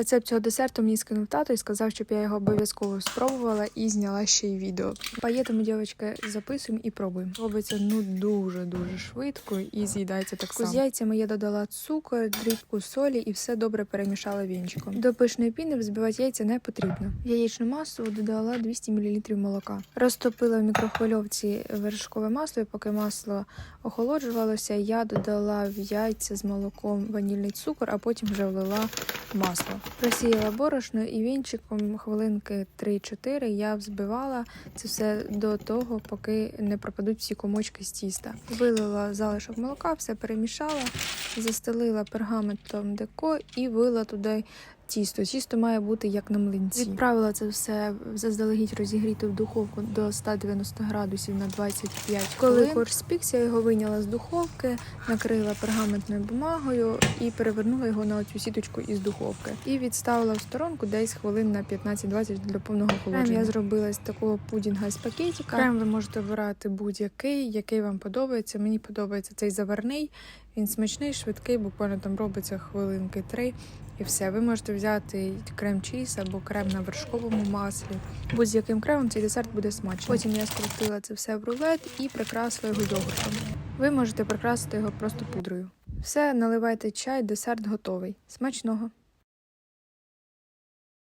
Рецепт цього десерту мені скинув тато і сказав, щоб я його обов'язково спробувала і зняла ще й відео. Паєтами, дівчатки, записуємо і пробуємо. Робиться ну дуже дуже швидко і з'їдається так само. З яйцями я додала цукор, дрібку солі і все добре перемішала вінчиком. До пишної піни взбивати яйця не потрібно. В яєчну масу додала 200 мл молока. Розтопила в мікрохвильовці вершкове масло, і поки масло охолоджувалося, я додала в яйця з молоком ванільний цукор, а потім вже влила масло. Просіяла борошно і вінчиком хвилинки 3-4 я взбивала це все до того, поки не пропадуть всі комочки з тіста. Вилила залишок молока, все перемішала, застелила пергаментом деко і вила туди. Тісто. Тісто має бути як на млинці. Відправила це все заздалегідь розігріти в духовку до 190 градусів на 25 Коли корж спікся, я його вийняла з духовки, накрила пергаментною бумагою і перевернула його на цю сіточку із духовки. І відставила в сторонку десь хвилин на 15-20 для повного охолодження. Крем я зробила з такого пудінга з пакетика. Крем ви можете обирати будь-який, який вам подобається. Мені подобається цей заварний. Він смачний, швидкий, буквально там робиться хвилинки три. І все, ви можете взяти крем чіз або крем на вершковому маслі. Будь-з яким кремом цей десерт буде смачний. Потім я скрутила це все в рулет і прикрасила його йогуртом. Ви можете прикрасити його просто пудрою. Все, наливайте чай, десерт готовий. Смачного!